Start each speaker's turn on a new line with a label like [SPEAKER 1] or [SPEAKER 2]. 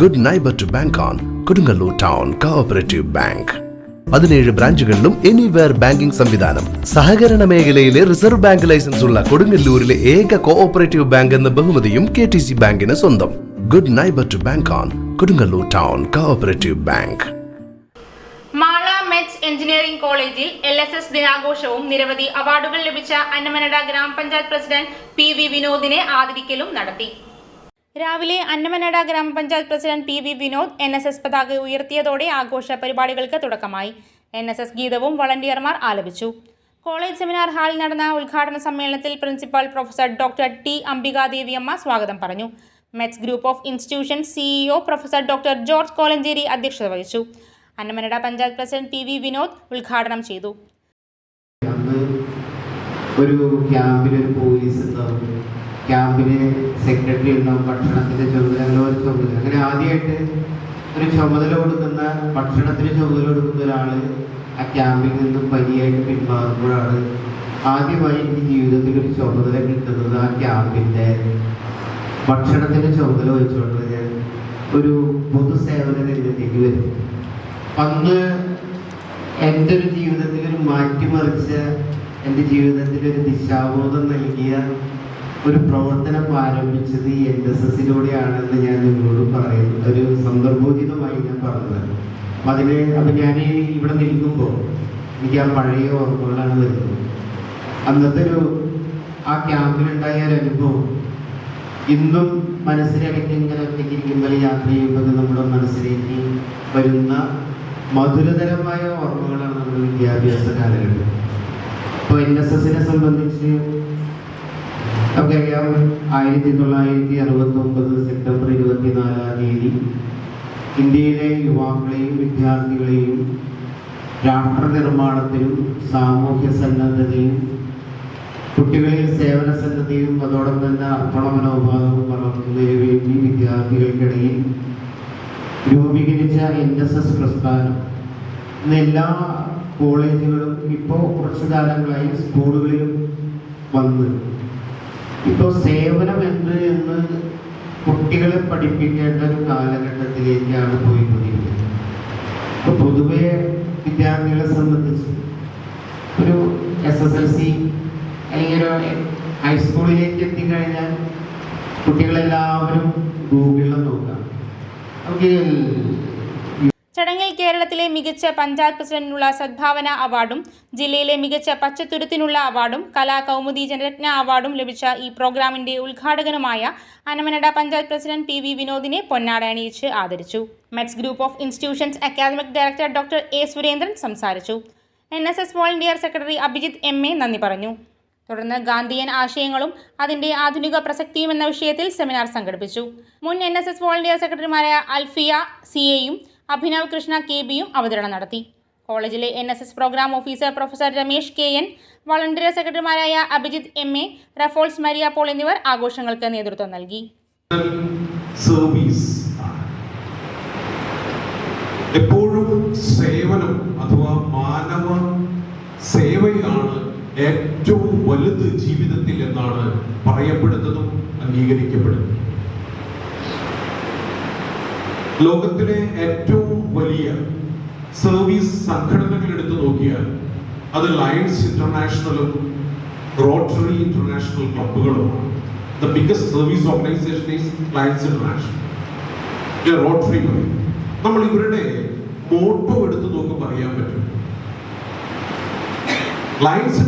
[SPEAKER 1] Good neighbour to bank on Kodungallur town cooperative bank പതിനേഴ് ബ്രാഞ്ചുകളിലും anywhere banking സംവിധാനം. സഹകരണ മേഖലയിലെ റിസർവ് ബാങ്ക് ലൈസൻസ് ഉള്ള കൊടുങ്ങല്ലൂരിലെ ഏക കോഓപ്പറേറ്റീവ് ബാങ്ക് എന്ന ബഹുമതിയും കെ ടി സി ബാങ്കിന് സ്വന്തം. Good neighbour to bank on Kodungallur town cooperative bank
[SPEAKER 2] Mala METS engineering കോളേജിൽ എൽ എസ് എസ് ദിനാഘോഷവും നിരവധി അവാർഡുകൾ ലഭിച്ച അന്നമനട ഗ്രാമപഞ്ചായത്ത് പ്രസിഡന്റ് പി വി വിനോദിനെ ആദരിക്കലും നടത്തി. രാവിലെ അന്നമനട ഗ്രാമപഞ്ചായത്ത് president P V Vinod N S S പതാക ഉയർത്തിയതോടെ ആഘോഷ പരിപാടികൾക്ക് തുടക്കമായി. എൻ എസ് എസ് ഗീതവും വളണ്ടിയർമാർ ആലപിച്ചു. കോളേജ് സെമിനാർ ഹാളിൽ നടന്ന ഉദ്ഘാടന സമ്മേളനത്തിൽ principal professor doctor T Ambikadeviamma സ്വാഗതം പറഞ്ഞു. METS group of institution CEO professor doctor George Kolanchery അധ്യക്ഷത വഹിച്ചു. Annamanada panchayat president P V Vinod ഉദ്ഘാടനം ചെയ്തു.
[SPEAKER 3] ഒരു ക്യാമ്പിൽ ഒരു പോലീസ് ഉണ്ടാവും ക്യാമ്പിന് സെക്രട്ടറി ഉണ്ടാവും ഭക്ഷണത്തിന്റെ ചുമതല അങ്ങനെ ഒരു ചുമതല. അങ്ങനെ ആദ്യമായിട്ട് ഒരു ചുമതല കൊടുക്കുന്ന ഭക്ഷണത്തിന് ചുമതല കൊടുക്കുന്ന ഒരാൾ ആ ക്യാമ്പിൽ നിന്നും പനിയായിട്ട് പിന്മാറുമ്പോഴാണ് ആദ്യമായി എനിക്ക് ജീവിതത്തിൽ ഒരു ചുമതല കിട്ടുന്നത് ആ ക്യാമ്പിന്റെ ഭക്ഷണത്തിന്റെ ചുമതല വഹിച്ചുകൊണ്ട് ഞാൻ ഒരു പൊതുസേവന രംഗത്തേക്ക് വരും അന്ന് എന്റെ ഒരു ജീവിതത്തിൽ ഒരു മാറ്റിമറിച്ച എന്റെ ജീവിതത്തിൽ ഒരു ദിശാബോധം നൽകിയ ഒരു പ്രവർത്തനം ആരംഭിച്ചത് ഈ എൻ എസ് എസിലൂടെയാണെന്ന് ഞാൻ നിങ്ങളോട് പറയും ഒരു സന്ദർഭോചിതമായി ഞാൻ പറഞ്ഞത്. അപ്പം അതിന് അപ്പം ഞാൻ ഇവിടെ നിൽക്കുമ്പോൾ എനിക്ക് ആ പഴയ ഓർമ്മകളാണ് വരുന്നത്. അന്നത്തെ ഒരു ആ ക്യാമ്പിലുണ്ടായ ഒരു അനുഭവം. ഇന്നും മനസ്സിലേക്ക് ഇങ്ങനെ ഒറ്റയ്ക്കിരിക്കുമ്പോൾ യാത്ര ചെയ്യുമ്പോൾ നമ്മുടെ മനസ്സിലേക്ക് വരുന്ന മധുരതരമായ ഓർമ്മകളാണ് നമ്മുടെ വിദ്യാഭ്യാസ കാലഘട്ടം. ഇപ്പോൾ എൻ എസ് എസിനെ സംബന്ധിച്ച് നമുക്കറിയാം ആയിരത്തി തൊള്ളായിരത്തി അറുപത്തി ഒമ്പത് സെപ്റ്റംബർ ഇരുപത്തിനാലാം തീയതി ഇന്ത്യയിലെ യുവാക്കളെയും വിദ്യാർത്ഥികളെയും രാഷ്ട്ര നിർമ്മാണത്തിലും സാമൂഹ്യ സന്നദ്ധതയും കുട്ടികളിൽ സേവന സന്നദ്ധയും അതോടൊപ്പം തന്നെ അർപ്പണ മനോഭാവവും വളർത്തുന്നതിന് വേണ്ടി വിദ്യാർത്ഥികൾക്കിടയിൽ രൂപീകരിച്ച എൻ എസ് എസ് പ്രസ്ഥാനം. ഇന്ന് എല്ലാ കോളേജുകളും ഇപ്പോൾ കുറച്ചു കാലങ്ങളായി സ്കൂളുകളിലും വന്ന് ഇപ്പോൾ സേവനം എന്ത് എന്ന് കുട്ടികളെ പഠിപ്പിക്കേണ്ട ഒരു കാലഘട്ടത്തിലേക്കാണ് പോയിക്കൊണ്ടിരിക്കുന്നത്. ഇപ്പോൾ പൊതുവെ വിദ്യാർത്ഥികളെ സംബന്ധിച്ച് ഒരു എസ് എസ് എൽ സി അല്ലെങ്കിൽ ഒരു ഹൈസ്കൂളിലേക്ക് എത്തിക്കഴിഞ്ഞാൽ കുട്ടികളെല്ലാവരും ഗൂഗിളിൽ നോക്കാം. നമുക്ക്
[SPEAKER 2] ചടങ്ങിൽ കേരളത്തിലെ മികച്ച പഞ്ചായത്ത് പ്രസിഡന്റിനുള്ള സദ്ഭാവന അവാർഡും ജില്ലയിലെ മികച്ച പച്ചത്തുരുത്തിനുള്ള അവാർഡും കലാ കൗമുദി ജനരത്ന അവാർഡും ലഭിച്ച ഈ പ്രോഗ്രാമിന്റെ ഉദ്ഘാടകനുമായ Annamanada panchayat president P V വിനോദിനെ പൊന്നാട അണിയിച്ച് ആദരിച്ചു. METS group of institutions academic director doctor A Surendran സംസാരിച്ചു. N S S volunteer secretary Abhijith M A നന്ദി പറഞ്ഞു. തുടർന്ന് ഗാന്ധിയൻ ആശയങ്ങളും അതിന്റെ ആധുനിക പ്രസക്തിയും എന്ന വിഷയത്തിൽ സെമിനാർ സംഘടിപ്പിച്ചു. മുൻ എൻ എസ് എസ് വോളണ്ടിയർ സെക്രട്ടറിമാരായ അൽഫിയ സി എയും അഭിനവ് കൃഷ്ണ കെ ബിയും അവതരണം നടത്തി. കോളേജിലെ N S S programme officer professor Ramesh K N volunteer സെക്രട്ടറിമാരായ അഭിജിത്ത് എം എ റഫോൾസ് മരിയ പോൾ എന്നിവർ ആഘോഷങ്ങൾക്ക് നേതൃത്വം നൽകി.
[SPEAKER 4] എപ്പോഴും സേവനം അഥവാ മാനവ സേവയാണ് ഏറ്റവും വലുത് ജീവിതത്തിൽ എന്നാണ് പറയപ്പെടുന്നതും അംഗീകരിക്കപ്പെടുന്നതും. ലോകത്തിലെ ഏറ്റവും വലിയ സർവീസ് സംഘടനകൾ എടുത്തു നോക്കിയാൽ അത് ലയൺസ് ഇന്റർനാഷണലും Rotary International ക്ലബുകളുമാണ് the biggest service organisation is Lions International Rotary നമ്മൾ ഇവരുടെ മോട്ടോ എടുത്തു നോക്കുമ്പോൾ അറിയാൻ പറ്റും. ലയൺസ്